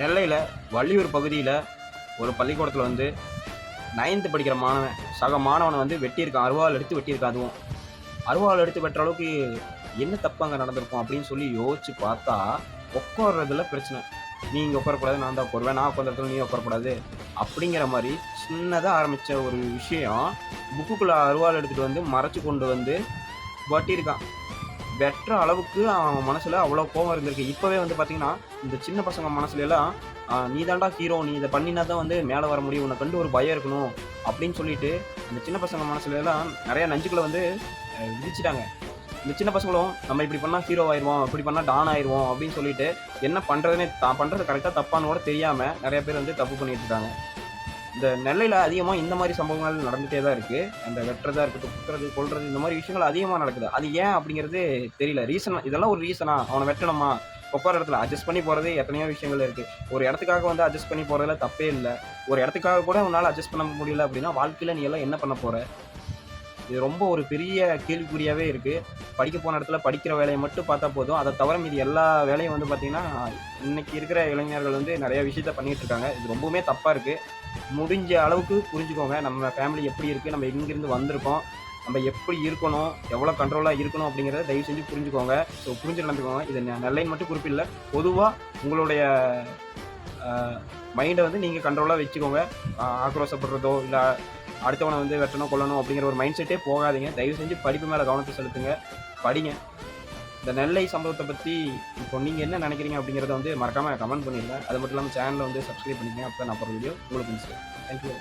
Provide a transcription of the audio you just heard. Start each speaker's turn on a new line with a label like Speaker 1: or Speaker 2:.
Speaker 1: நெல்லையில் வள்ளியூர் பகுதியில் ஒரு பள்ளிக்கூடத்தில் வந்து நைன்த்து படிக்கிற மாணவன் சக மாணவனை வந்து வெட்டியிருக்கான். அருவாள் எடுத்து வெட்டியிருக்கான் அதுவும். அருவாள் எடுத்து வெட்டுற அளவுக்கு என்ன தப்பு அங்கே நடந்திருக்கும் அப்படின்னு சொல்லி யோசிச்சு பார்த்தா உட்கார்றதுல பிரச்சனை. நீ இங்கே உட்காரக்கூடாது நான் தான் உட்காருவேன். நான் உட்காந்த இடத்துல நீ உட்காரக்கூடாது. அப்படிங்கிற மாதிரி சின்னதாக ஆரம்பித்த ஒரு விஷயம் புக்குக்குள்ளே அருவாள் எடுத்துகிட்டு வந்து மறைச்சு கொண்டு வந்து வட்டியிருக்கான். வெட்டுற அளவுக்கு அவன் மனசில் அவ்வளோ கோவம் இருந்திருக்கு. இப்போவே வந்து பார்த்தீங்கன்னா இந்த சின்ன பசங்க மனசுல எல்லாம் நீ தாண்டா ஹீரோ நீ இதை பண்ணினா தான் வந்து மேலே வர முடியும். உன்னை கண்டு ஒரு பயம் இருக்கணும். அப்படின்னு சொல்லிட்டு அந்த சின்ன பசங்க மனசுல எல்லாம் நிறைய நஞ்சுக்களை வந்து விதிச்சிட்டாங்க இந்த சின்ன பசங்களும் நம்ம இப்படி பண்ணால் ஹீரோ ஆயிடுவோம் இப்படி பண்ணால் டான் ஆயிடுவோம் அப்படின்னு சொல்லிட்டு என்ன பண்ணுறதுனே தான் பண்ணுறது கரெக்டாக தப்பான்னு கூட தெரியாமல் நிறைய பேர் வந்து தப்பு பண்ணிட்டு இருக்காங்க. இந்த நெல்லையில் அதிகமாக இந்த மாதிரி சம்பவங்கள் நடந்துகிட்டே தான் இருக்குது அந்த வெட்டுறதா இருக்கட்டும் குத்துறது கொள்றது இந்த மாதிரி விஷயங்கள் அதிகமாக நடக்குது. அது ஏன் அப்படிங்கிறது தெரியல. ரீசன் இதெல்லாம் ஒரு ரீசனா அவனை வெட்டணுமா? உட்கார இடத்துல அட்ஜஸ்ட் பண்ணி போகிறது எத்தனையோ விஷயங்கள் இருக்குது ஒரு இடத்துக்காக வந்து அட்ஜஸ்ட் பண்ணி போகிறதுல தப்பே இல்லை. ஒரு இடத்துக்காக கூட உன்னால் அட்ஜஸ்ட் பண்ண முடியல அப்படின்னா வாழ்க்கையில் நீ எல்லாம் என்ன பண்ண போகிற இது ரொம்ப ஒரு பெரிய கேள்விக்குறியாகவே இருக்குது படிக்க போன இடத்துல படிக்கிற வேலையை மட்டும் பார்த்தா போதும். அதை தவிர மீது எல்லா வேலையும் வந்து பார்த்திங்கன்னா இன்னைக்கு இருக்கிற இளைஞர்கள் வந்து நிறைய விஷயத்த பண்ணிகிட்டு இருக்காங்க. இது ரொம்பவுமே தப்பாக இருக்குது முடிஞ்ச அளவுக்கு புரிஞ்சுக்கோங்க. நம்ம ஃபேமிலி எப்படி இருக்குது நம்ம எங்கேருந்து வந்திருக்கோம்? நம்ம எப்படி இருக்கணும்? எவ்வளோ கண்ட்ரோலாக இருக்கணும் அப்படிங்கிறத தயவு செஞ்சு புரிஞ்சுக்கோங்க. ஸோ புரிஞ்சு நடந்துக்கோங்க. இது நெல்லைன்னு மட்டும் குறிப்பில்லை. பொதுவாக உங்களுடைய மைண்டை வந்து நீங்கள் கண்ட்ரோலாக வச்சுக்கோங்க. ஆக்ரோஷப்படுறதோ இல்லை அடுத்தவனை வந்து வெட்டணும் கொல்லணும் அப்படிங்கிற ஒரு மைண்ட் செட்டே போகாதீங்க. தயவு செஞ்சு படிப்பு மேலே கவனத்தை செலுத்துங்க. படிங்க. இந்த நெல்லை சம்பவத்தை பற்றி இப்போ நீங்கள் என்ன நினைக்கிறீங்க அப்படிங்கிறத வந்து மறக்காமல் கமெண்ட் பண்ணிடுங்க. அது மட்டும் இல்லாமல் சேனலை வந்து சப்ஸ்கிரைப் பண்ணிக்கங்க. அப்போ நான் போகிற வீடியோ உங்களுக்கு தேங்க்யூ